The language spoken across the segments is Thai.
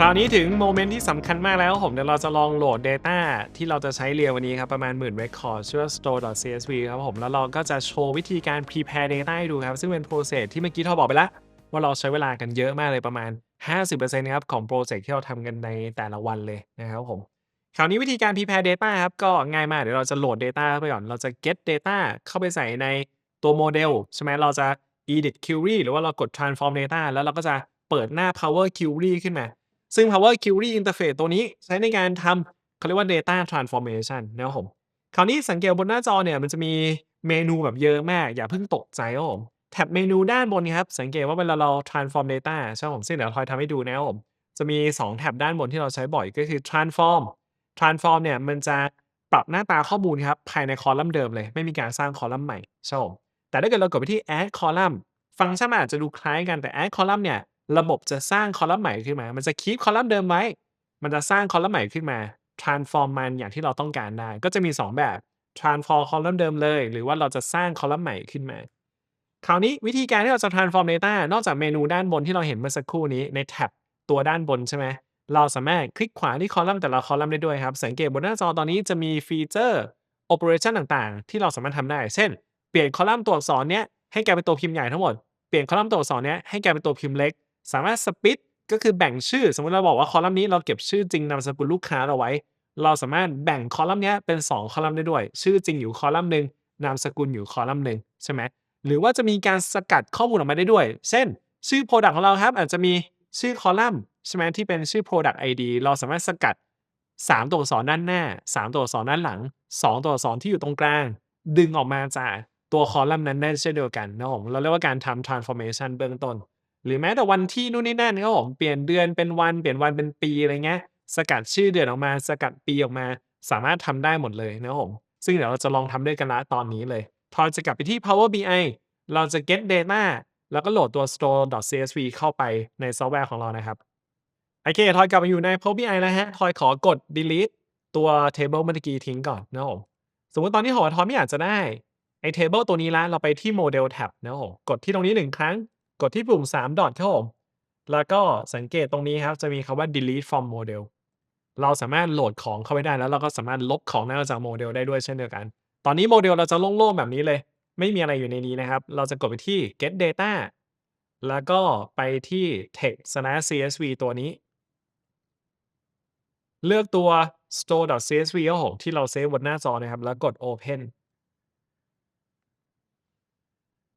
คราวนี้ถึงโมเมนต์ที่สำคัญมากแล้วครับผมเดี๋ยวเราจะลองโหลด Data ที่เราจะใช้เรียนวันนี้ครับประมาณหมื่น record ชื่อว่า store.csv ครับผมแล้วเราก็จะโชว์วิธีการ prepare data ให้ดูครับ ซึ่งเป็น process ที่เมื่อกี้ทอบอกไปแล้วว่าเราใช้เวลากันเยอะมากเลยประมาณ 50%ครับของโปรเจกต์ที่เราทำกันในแต่ละวันเลยนะครับผมคราวนี้วิธีการ prepare data ครับก็ง่ายมากเดี๋ยวเราจะโหลด data เข้าไปก่อนเราจะ get data เข้าไปใส่ในตัวโมเดลใช่ไหมเราจะ edit query หรือว่าเรากด transform data แล้วเราก็จะเปิดหน้า power query ขึ้นมา ซึ่ง power query interface ตัวนี้ใช้ในการทำเขาเรียกว่า data transformation นะครับผม คราวนี้สังเกตบนหน้าจอเนี่ยมันจะมีเมนูแบบเยอะมาก อย่าเพิ่งตกใจครับผมแท็บเมนูด้านบนครับ สังเกตว่าเวลาเรา transform data ใช่ไหมผมซึ่งเดี๋ยวทอยทำให้ดูนะครับผม จะมี 2 แท็บด้านบนที่เราใช้บ่อยก็คือ transform transform เนี่ยมันจะปรับหน้าตาข้อมูลครับ ภายในคอลัมน์เดิมเลย ไม่มีการสร้างคอลัมน์ใหม่ใช่ไหมผมแต่ถ้าเกิดเรากดไปที่ add column ฟังก์ชันอาจจะดูคล้ายกันแต่ add column เนี่ย ระบบจะสร้างคอลัมน์ใหม่ขึ้นมา มันจะ keep คอลัมน์เดิมไว้ มันจะสร้างคอลัมน์ใหม่ขึ้นมา transform มันอย่างที่เราต้องการได้ ก็จะมี 2 แบบ transform คอลัมน์เดิมเลย หรือว่าเราจะสร้างคอลัมน์ใหม่ขึ้นมา คราวนี้วิธีการที่เราจะ transform data นอกจากเมนูด้านบนที่เราเห็นเมื่อสักครู่นี้ในแท็บตัวด้านบนใช่ไหม เราสามารถคลิกขวาที่คอลัมน์แต่ละคอลัมน์ได้ด้วยครับ สังเกตบนหน้าจอตอนนี้จะมีฟีเจอร์ operation ต่างๆ ที่เราสามารถทำได้ เช่น เปลี่ยนคอลัมน์ตัวอักษรเนี้ยให้กลายเป็นตัวพิมพ์ใหญ่ทั้งหมด เปลี่ยนคอลัมน์ตัวอักษรเนี้ยให้กลายเป็นตัวพิมพ์เล็ก สามารถ split ก็คือแบ่งชื่อ สมมติเราบอกว่าคอลัมน์นี้เราเก็บชื่อจริงนามสกุลลูกค้าเราไว้ เราสามารถแบ่งคอลัมน์นี้เป็น 2 คอลัมน์ได้ด้วย ชื่อจริงอยู่คอลัมน์หนึ่งนามสกุลอยู่คอลัมน์หนึ่งใช่ไหมหรือว่าจะมีการสกัดข้อมูลออกมาได้ด้วย เช่น ชื่อ product ของเราครับ อาจจะมีชื่อคอลัมน์ใช่ไหมที่เป็นชื่อ product ID เราสามารถสกัด 3 ตัวอักษรด้านหน้า 3 ตัวอักษรด้านหลัง 2 ตัวอักษรที่อยู่ตรงกลาง ดึงออกมาจากตัวคอลัมน์นั้นได้เช่นเดียวกันนะครับผมเราเรียกว่าการทำ transformation เบื้องต้น หรือแม้แต่วันที่นู่นนี่นั่นครับผมเปลี่ยนเดือนเป็นวันเปลี่ยนวันเป็นปีอะไรเงี้ย สกัดชื่อเดือนออกมาสกัดปีออกมา สามารถทำได้หมดเลยนะครับผมซึ่งเดี๋ยวเราจะลองทำด้วยกันละตอนนี้เลยพอจะกลับไปที่ Power BI เราจะ get data แล้วก็โหลดตัว store.csv เข้าไปในซอฟต์แวร์ของเรานะครับโอเคทอยกลับมาอยู่ใน Power BI แล้วฮะทอยขอกด delete ตัว table เมื่อกี้ทิ้งก่อนนะครับผมสมมติตอนนี้หอทอยไม่อยากจะได้ไอ้ table ตัวนี้ล้วเราไปที่ model tab นะครับผมกดที่ตรงนี้1ครั้ง กดที่ปุ่ม 3 ดอทครับผมแล้วก็สังเกตตรงนี้ครับ จะมีคำว่า delete from model เราสามารถโหลดของเข้าไปได้ แล้วเราก็สามารถลบของนั้นออกจากโมเดลได้ด้วยเช่นเดียวกัน ตอนนี้โมเดลเราจะโล่งๆแบบนี้เลย ไม่มีอะไรอยู่ในนี้นะครับ เราจะกดไปที่ get data แล้วก็ไปที่ text/csv ตัวนี้ เลือกตัว store.csv ครับผมที่เราเซฟบนหน้าจอนะครับ แล้วกด open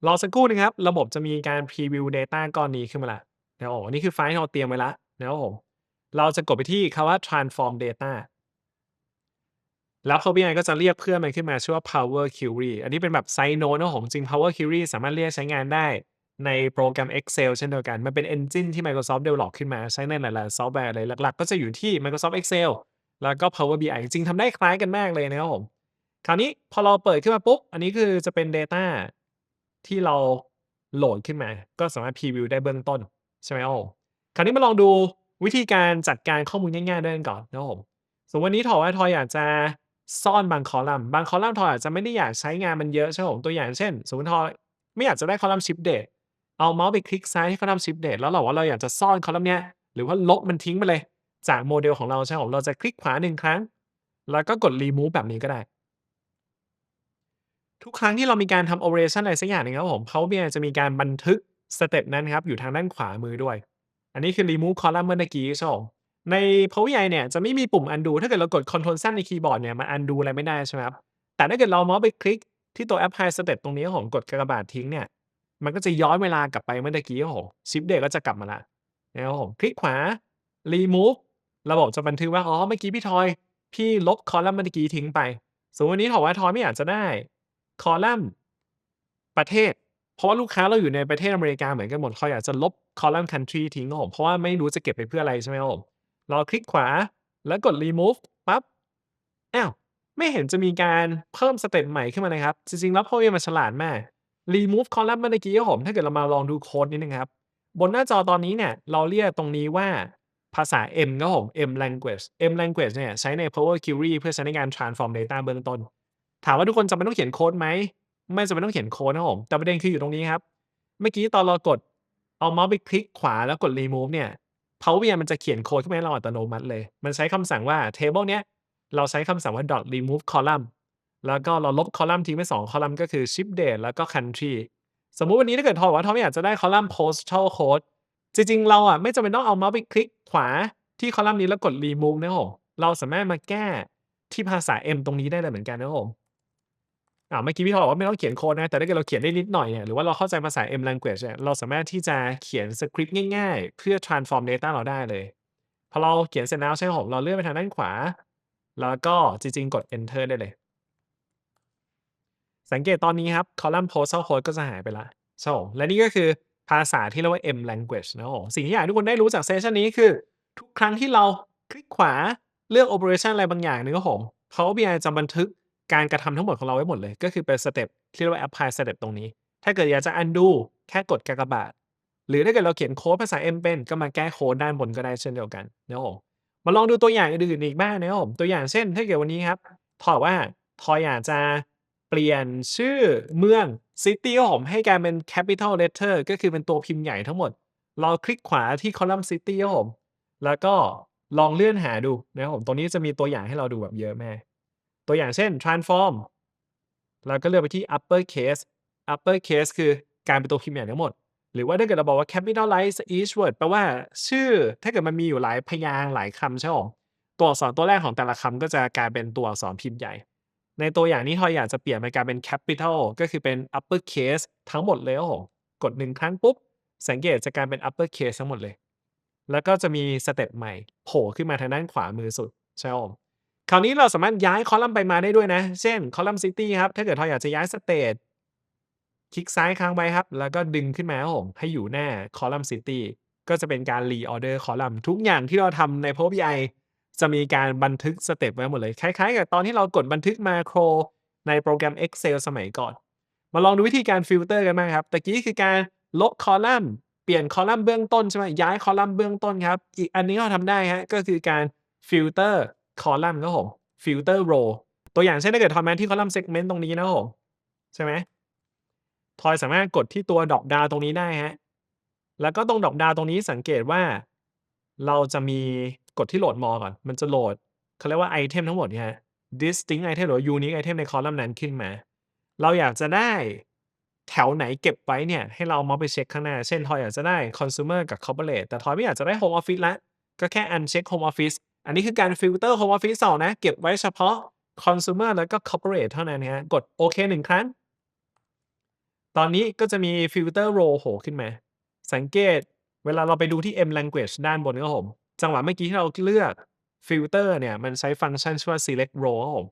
รอสักครู่หนึงครับ ระบบจะมีการพรีวิว data ก้อนนี้ขึ้นมาแล้วนะครับผมอันนี้คือไฟล์ที่เราเตรียมไว้แล้วนะครับผมเราจะกดไปที่คำว่า transform data แล้ว Power BI ก็จะเรียกเพื่อนมันขึ้นมาชื่อว่า Power Query อันนี้เป็นแบบ side note นะครับผมจริง Power Query สามารถเรียกใช้งานได้ในโปรแกรม Excel เช่นเดียวกัน มันเป็น engine ที่ Microsoft develop ขึ้นมาใช้ในหลาย ๆ ซอฟต์แวร์เลยหลัก ๆ ก็จะอยู่ที่ Microsoft Excel แล้วก็ Power BI จริงทำได้คล้ายกันมากเลยนะครับผม คราวนี้พอเราเปิดขึ้นมาปุ๊บ อันนี้คือจะเป็น data ที่เราโหลดขึ้นมา ก็สามารถพรีวิวได้เบื้องต้นใช่ไหมครับผมคราวนี้มาลองดูวิธีการจัดการข้อมูลง่ายๆด้วยกันก่อนนะครับผมสมมติวันนี้ถอว่าทอยอยากจะซ่อนบางคอลัมน์บางคอลัมน์ทอยอาจจะไม่ได้อยากใช้งานมันเยอะใช่ไหมผมตัวอย่างเช่น สมมติทอยไม่อยากจะได้คอลัมน์ shift date เอาเมาส์ไปคลิกซ้ายที่คอลัมน์ shift date แล้วเราว่าเราอยากจะซ่อนคอลัมน์เนี้ยหรือว่าลบมันทิ้งไปเลย จากโมเดลของเราใช่ไหมผมเราจะคลิกขวา1ครั้ง แล้วก็กด remove แบบนี้ก็ได้ ทุกครั้งที่เรามีการทำ operation อะไรสักอย่างหนึ่งครับผม Power BI จะมีการบันทึกสเต็ปนั้นครับอยู่ทางด้านขวามือด้วย อันนี้คือ remove column เมื่อกี้ใช่ไหมใน Power BI เนี่ยจะไม่มีปุ่ม undo ถ้าเกิดเรากด Ctrl Z ในคีย์บอร์ดเนี่ยมัน undo อะไรไม่ได้ใช่ไหมครับ แต่ถ้าเกิดเราเอาเมาส์ไปคลิกที่ตัว apply step ตรงนี้ครับผมกดกากบาททิ้งเนี่ย มันก็จะย้อนเวลากลับไปเมื่อกี้ครับผม shift d ก็จะกลับมาแล้วนะครับผมคลิกขวา remove ระบบจะบันทึกว่าอ๋อเมื่อกี้พี่ทอย พี่ลบคอลัมน์เมื่อกี้ทิ้งไปสมมติวันนี้ถอว่าทอยไม่อยากจะได้ คอลัมน์ประเทศ เพราะว่าลูกค้าเราอยู่ในประเทศอเมริกาเหมือนกันหมดทอยอยากจะลบคอลัมน์ country ทิ้งครับผมเพราะว่าไม่รู้จะเก็บไปเพื่ออะไรใช่ไหมครับผมเราคลิกขวาแล้วกด remove ปั๊บอ้าวไม่เห็นจะมีการเพิ่มสเต็ปใหม่ขึ้นมาเลยครับ จริงๆ แล้ว Power BI มันฉลาดมาก remove column เมื่อกี้ครับผมถ้าเกิดเรามาลองดูโคดนิดนึงครับ บนหน้าจอตอนนี้เนี่ยเราเรียกตรงนี้ว่าภาษา M ครับผม M language M language เนี่ยใช้ใน Power Query เพื่อใช้ในการ transform data เบื้องต้น ถามว่าทุกคนจำเป็นต้องเขียนโค้ดไหม ไม่จำเป็นต้องเขียนโค้ดนะครับผม แต่ประเด็นคืออยู่ตรงนี้ครับ เมื่อกี้ตอนเรากดเอาเมาส์ไปคลิกขวาแล้วกด remove เนี่ย Power BI มันจะเขียนโค้ดขึ้นมาให้เราอัตโนมัติเลย มันใช้คำสั่งว่าเทเบิลเนี้ยเราใช้คำสั่งว่า dot remove column แล้วก็เราลบคอลัมน์ทิ้งไป2คอลัมน์ก็คือ ship date แล้วก็ country สมมุติวันนี้ถ้าเกิดทอบอกว่าทอไม่อยากจะได้คอลัมน์ postal code จริงๆ เราอะไม่จำเป็นต้องเอาเมาส์ไปคลิกขวาที่คอลัมน์นี้แล้วกด remove นะผมเราสามารถมาแก้ที่ภาษา M ตรงนี้ได้เลยเหมือนกันนะผม อ่าเมื่อกี้พี่ทอบอกว่าไม่ต้องเขียนโค้ดนะ แต่ถ้าเกิดเราเขียนได้นิดหน่อยเนี่ยหรือว่าเราเข้าใจภาษา M language เนี่ยเราสามารถที่จะเขียนสคริปต์ง่ายๆ เพื่อ transform data เราได้เลย พอเราเขียนเสร็จแล้วใช่ไหมครับผมเราเลื่อนไปทางด้านขวา แล้วก็จริงๆ กด enter ได้เลย สังเกตตอนนี้ครับคอลัมน์ postal code ก็จะหายไปแล้วใช่ผมและนี่ก็คือภาษาที่เรียกว่า M language นะครับผมสิ่งที่อยากให้ทุกคนได้รู้จากเซสชันนี้คือ ทุกครั้งที่เราคลิกขวาเลือก operation อะไรบางอย่างหนึ่งครับผม Power BI จะบันทึก การกระทำทั้งหมดของเราไว้หมดเลย ก็คือเป็นสเต็ปที่เรียกว่า apply สเต็ปตรงนี้ ถ้าเกิดอยากจะ undo แค่กดกากบาท หรือถ้าเกิดเราเขียนโค้ดภาษา M เป็นก็มาแก้โค้ดด้านบนก็ได้เช่นเดียวกันนะครับผมมาลองดูตัวอย่างอื่นอีกบ้างนะครับผมตัวอย่างเช่น ถ้าเกิดวันนี้ครับทอยบอกว่าทอยอยากจะเปลี่ยนชื่อเมือง city ครับผมให้กลายเป็น capital letter ก็คือเป็นตัวพิมพ์ใหญ่ทั้งหมด เราคลิกขวาที่คอลัมน์ city ครับผม แล้วก็ลองเลื่อนหาดูนะครับผมตรงนี้จะมีตัวอย่างให้เราดูแบบเยอะแมาก ตัวอย่างเช่น transform เราก็เลือกไปที่ upper case upper case คือการเป็นตัวพิมพ์ใหญ่ทั้งหมด หรือว่าถ้าเกิดเราบอกว่า capitalize each word แปลว่าชื่อ ถ้าเกิดมันมีอยู่หลายพยางค์หลายคำใช่ไหมตัวอักษรตัวแรกของแต่ละคำก็จะกลายเป็นตัวอักษรพิมพ์ใหญ่ ในตัวอย่างนี้ทอยอยากจะเปลี่ยนเป็นกลายเป็น capital ก็คือเป็น upper case ทั้งหมดเลยครับผมกด1ครั้งปุ๊บ สังเกตจะกลายเป็น upper case ทั้งหมดเลย แล้วก็จะมีสเต็ปใหม่โผล่ขึ้นมาทางด้านขวามือสุดใช่ไหม คราวนี้เราสามารถย้ายคอลัมน์ไปมาได้ด้วยนะ เช่นคอลัมน์ city ครับ ถ้าเกิดทอยอยากจะย้าย state คลิกซ้ายค้างไว้ครับ แล้วก็ดึงขึ้นมาครับผมให้อยู่หน้าคอลัมน์ city ก็จะเป็นการ reorder คอลัมน์ทุกอย่างที่เราทำใน Power BI จะมีการบันทึกสเต็ปไว้หมดเลย คล้ายๆ กับตอนที่เรากดบันทึกมาโครในโปรแกรม Excel สมัยก่อน มาลองดูวิธีการฟิลเตอร์กันบ้างครับตะกี้คือการลบคอลัมน์เปลี่ยนคอลัมน์เบื้องต้นใช่ไหมย้ายคอลัมน์เบื้องต้นครับ อีกอันนี้เราทำได้ฮะก็คือการฟิลเตอร์ คอลัมน์ครับผมฟิลเตอร์โรตัวอย่างเช่นถ้าเกิดทอยแมาที่คอลัมน์ segment ตรงนี้นะครับผมใช่ไหมทอยสามารถกดที่ตัวดอปดาวตรงนี้ได้ฮะแล้วก็ตรงดอปดาวตรงนี้สังเกตว่า เราจะมีกดที่โหลดมอก่อน มันจะโหลดเขาเรียกว่าไอเทมทั้งหมดเนี่ยฮะ distinct item หรือ unique item ในคอลัมน์นั้นขึ้นมา เราอยากจะได้แถวไหนเก็บไว้เนี่ยให้เรามาไปเช็คข้างหน้า เช่นทอยอยากจะได้ consumer กับ corporate แต่ทอยไม่อยากจะได้ home office แล้วก็แค่ uncheck home office อันนี้คือการฟิลเตอร์ home office 2นะ เก็บไว้เฉพาะ consumer แล้วก็ corporate เท่านั้นฮะกดโอเค1ครั้ง ตอนนี้ก็จะมีฟิลเตอร์ row โผล่ขึ้นมา สังเกตเวลาเราไปดูที่ M language ด้านบนครับผม จังหวะเมื่อกี้ที่เราเลือกฟิลเตอร์เนี่ย มันใช้ฟังก์ชันชื่อว่า select row ครับผม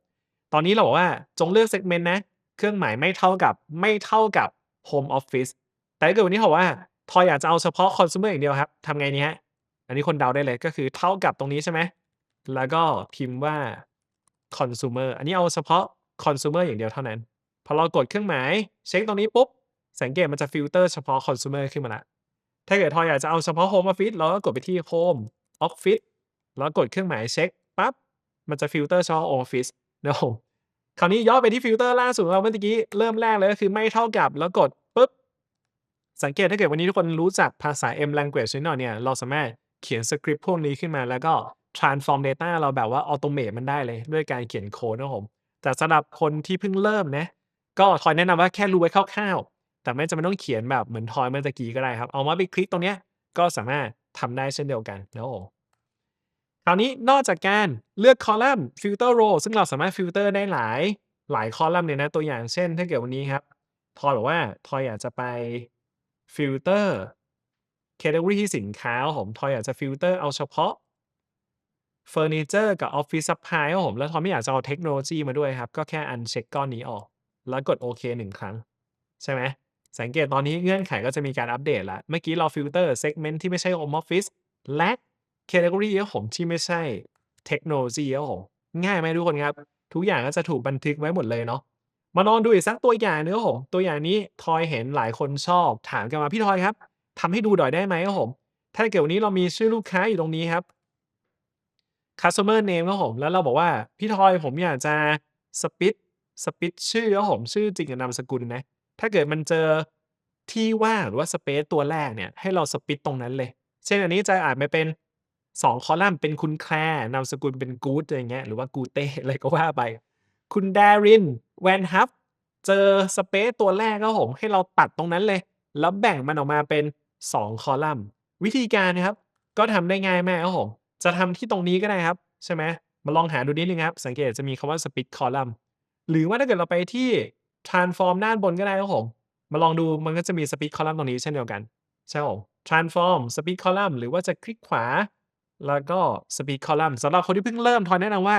ตอนนี้เราบอกว่าจงเลือก segment นะ เครื่องหมายไม่เท่ากับไม่เท่ากับ home office แต่ถ้าเกิดวันนี้เขาบอกว่า ทอยอยากจะเอาเฉพาะ consumer อย่างเดียวครับทำไงดีฮะ อันนี้คนเดาได้เลยก็คือเท่ากับตรงนี้ใช่ไหม แล้วก็พิมพ์ว่า consumer อันนี้เอาเฉพาะ consumer อย่างเดียวเท่านั้น พอเรากดเครื่องหมายเช็คตรงนี้ปุ๊บ สังเกตมันจะฟิลเตอร์เฉพาะ consumer ขึ้นมาล้วถ้าเกิดทอยอยากจะเอาเฉพาะ home office เราก็กดไปที่ home office แล้วกดเครื่องหมายเช็คปั๊บ มันจะฟิลเตอร์เฉพาะ office นะครับคราวนี้ย้อนไปที่ฟิลเตอร์ล่าสุดเราเมื่อกี้เริ่มแรกเลยก็คือไม่เท่ากับแล้วกดปุ๊บ สังเกตถ้าเกิดวันนี้ทุกคนรู้จักภาษา M language นิดหน่อยเนี่ย เราสามารถเขียนสคริปต์พวกนี้ขึ้นมาแล้วก็ transform data เราแบบว่า automate มันได้เลยด้วยการเขียนโค้ดนะครับผม แต่สำหรับคนที่เพิ่งเริ่มนะ ก็ทอยแนะนำว่าแค่รู้ไว้คร่าวๆ แต่ไม่จำเป็นต้องเขียนแบบเหมือนทอยเมื่อตะกี้ก็ได้ครับ เอามาไปคลิกตรงเนี้ยก็สามารถทำได้เช่นเดียวกันนะผมคราวนี้นอกจากการเลือกคอลัมน์ filter row ซึ่งเราสามารถฟิลเตอร์ได้หลายหลายคอลัมน์เลยนะตัวอย่างเช่น ถ้าเกิดวันนี้ครับทอยบอกว่าทอยอยากจะไปฟิลเตอร์ category ที่สินค้าผมทอยอยากจะฟิลเตอร์เอาเฉพาะ เฟอร์นิเจอร์กับ office supply ครับผม แล้วทอยไม่อยากจะเอาเทคโนโลยีมาด้วยครับ ก็แค่ uncheck ก้อนนี้ออก แล้วกดโอเค1ครั้ง ใช่ไหมสังเกตตอนนี้เงื่อนไขก็จะมีการอัปเดตล้วเมื่อกี้เราฟิลเตอร์ segment ที่ไม่ใช่ home office และ category ครับผมที่ไม่ใช่เทคโนโลยีครับผมง่ายไหมทุกคนครับ ทุกอย่างก็จะถูกบันทึกไว้หมดเลยเนาะมาลองดูอีกสักตัวอย่างนึงครับผม ตัวอย่างนี้ทอยเห็นหลายคนชอบ ถามกันมาพี่ทอยครับทำให้ดูหน่อยได้ไหมครับผม ถ้าเกิดวันนี้เรามีชื่อลูกค้าอยู่ตรงนี้ครับ customer name ครับผมแล้วเราบอกว่าพี่ทอยผมอยากจะสปิตสปิตชื่อครับผมชื่อจริงกับนามสกุลนะ ถ้าเกิดมันเจอที่ว่างหรือว่าสเปซตัวแรกเนี่ยให้เราสปิตตรงนั้นเลย เช่นอันนี้จะอ่านไปเป็น 2 คอลัมน์เป็นคุณแคลร์นามสกุลเป็นกูดอะไรอย่างเงี้ยหรือว่ากูเต้อะไรก็ว่าไป คุณดารินแวนฮับเจอสเปซตัวแรกครับผมให้เราตัดตรงนั้นเลย แล้วแบ่งมันออกมาเป็น 2 คอลัมน์ วิธีการนะครับ ก็ทำได้ง่ายมากครับผม จะทำที่ตรงนี้ก็ได้ครับ ใช่ไหมมาลองหาดูนิดนึงครับ สังเกตจะมีคำว่า split column หรือว่าถ้าเกิดเราไปที่ transform ด้านบนก็ได้ครับผมมาลองดูมันก็จะมี split column ตรงนี้เช่นเดียวกันใช่ครับผม transform split column หรือว่าจะคลิกขวา แล้วก็ split column สำหรับคนที่เพิ่งเริ่มทอยแนะนำว่า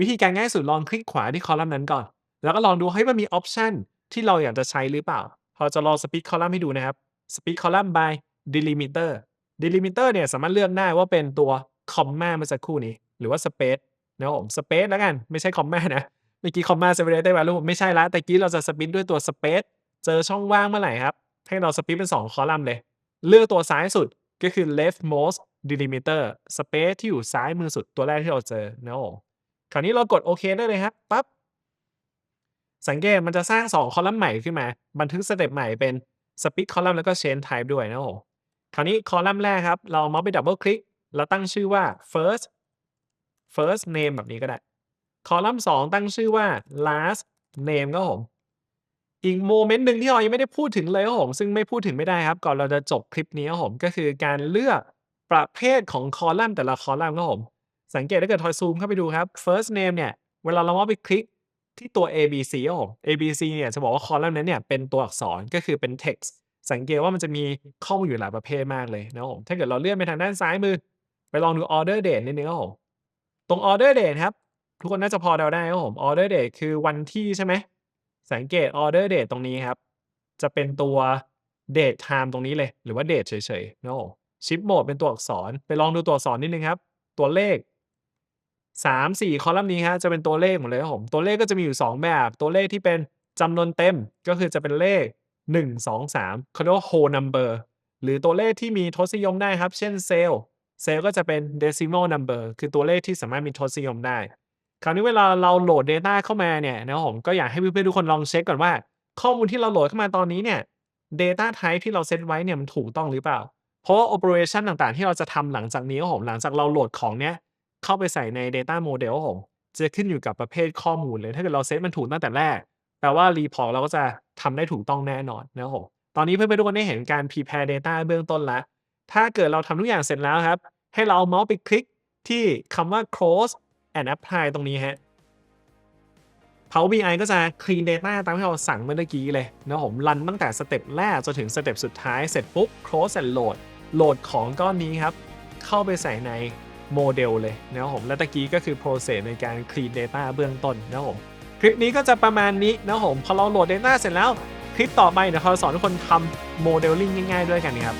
วิธีการง่ายสุดลองคลิกขวาที่คอลัมน์นั้นก่อน แล้วก็ลองดูเฮ้มันมีออปชันที่เราอยากจะใช้หรือเปล่า พอจะลอง split column ให้ดูนะครับ split column by delimiter delimiter เนี่ยสามารถเลือกได้ว่าเป็นตัว comma เมื่อสักครู่นี้ หรือว่า space นะครับผม space แล้วกัน ไม่ใช่ comma นะเมื่อกี้ comma separated value ไม่ใช่ล้วแต่กี้เราจะ split ด้วยตัว space เจอช่องว่างเมื่อไหร่ครับ ให้เรา split เป็น 2 คอลัมน์เลย เลือกตัวซ้ายสุดก็คือ leftmost delimiter space ที่อยู่ซ้ายมือสุดตัวแรกที่เราเจอนะครับผมคราวนี้เรากดโอเคได้เลยครับปั๊บสังเกตมันจะสร้าง 2 คอลัมน์ใหม่ขึ้นมา บันทึกสเต็ปใหม่เป็น split column แล้วก็ change type ด้วยนะครับคราวนี้คอลัมน์แรกครับ เราเมาส์ไปดับเบิลคลิก แล้วตั้งชื่อว่า first first name แบบนี้ก็ได้คอลัมน์2ตั้งชื่อว่า last name ครับผมอีกโมเมนต์หนึ่งที่เรายังไม่ได้พูดถึงเลยครับผมซึ่งไม่พูดถึงไม่ได้ครับก่อนเราจะจบคลิปนี้ครับผมก็คือการเลือกประเภทของคอลัมน์แต่ละคอลัมน์ครับผมสังเกตถ้าเกิดทอยซูมเข้าไปดูครับ first name เนี่ยเวลาเรามาไปคลิกที่ตัว ABC ครับผม ABC เนี่ยจะบอกว่าคอลัมน์นั้นเนี่ยเป็นตัวอักษรก็คือเป็น text สังเกตว่ามันจะมีข้อมูลอยู่หลายประเภทมากเลยนะครับผมถ้าเกิดเราเลื่อนไปทางด้านซ้ายมือ ไปลองดู order date นิดนึงครับผมตรง order date ครับ ทุกคนน่าจะพอเดาได้ครับผม order date คือวันที่ใช่ไหมสังเกต order date ตรงนี้ครับ จะเป็นตัว date time ตรงนี้เลย หรือว่า date เฉยๆนะครับผม shift mode เป็นตัวอักษร ไปลองดูตัวอักษรนิดนึงครับ ตัวเลข3-4คอลัมน์นี้ครับจะเป็นตัวเลขหมดเลยครับผมตัวเลขก็จะมีอยู่ 2 แบบ ตัวเลขที่เป็นจำนวนเต็มก็คือจะเป็นเลข 1 2 3เขาเรียกว่า whole number หรือตัวเลขที่มีทศนิยมได้ครับ เช่นเซลล์ เซลล์ก็จะเป็น decimal number คือตัวเลขที่สามารถมีทศนิยมได้ คราวนี้เวลาเราโหลด Data เข้ามาเนี่ยนะครับผมก็อยากให้เพื่อนๆทุกคนลองเช็คก่อนว่า ข้อมูลที่เราโหลดเข้ามาตอนนี้เนี่ย Data type ที่เราเซตไว้เนี่ยมันถูกต้องหรือเปล่า เพราะว่า operation ต่างๆ ที่เราจะทำหลังจากนี้ครับผมหลังจากเราโหลดของเนี้ยเข้าไปใส่ใน data model ครับผมจะขึ้นอยู่กับประเภทข้อมูลเลย ถ้าเกิดเราเซตมันถูกตั้งแต่แรกแปลว่า report เราก็จะทำได้ถูกต้องแน่นอนนะครับผมตอนนี้เพื่อนๆทุกคนได้เห็นการ prepare data เบื้องต้นแล้ว ถ้าเกิดเราทำทุกอย่างเสร็จแล้วครับ ให้เราเอาเมาส์ไปคลิกที่คำว่า close and apply ตรงนี้ฮะ Power BI ก็จะ clean data ตามที่เราสั่งเมื่อกี้เลยนะครับผมรันตั้งแต่สเต็ปแรกจนถึงสเต็ปสุดท้ายเสร็จปุ๊บ close and load โหลดของก้อนนี้ครับ เข้าไปใส่ในโมเดลเลยนะครับผม และตะกี้ก็คือ process ในการ clean data เบื้องต้นนะครับผม คลิปนี้ก็จะประมาณนี้นะครับผม พอเราโหลด data เสร็จแล้ว คลิปต่อไปเดี๋ยวเราสอนทุกคนทำโมเดลลิ่งง่ายๆด้วยกันนะครับ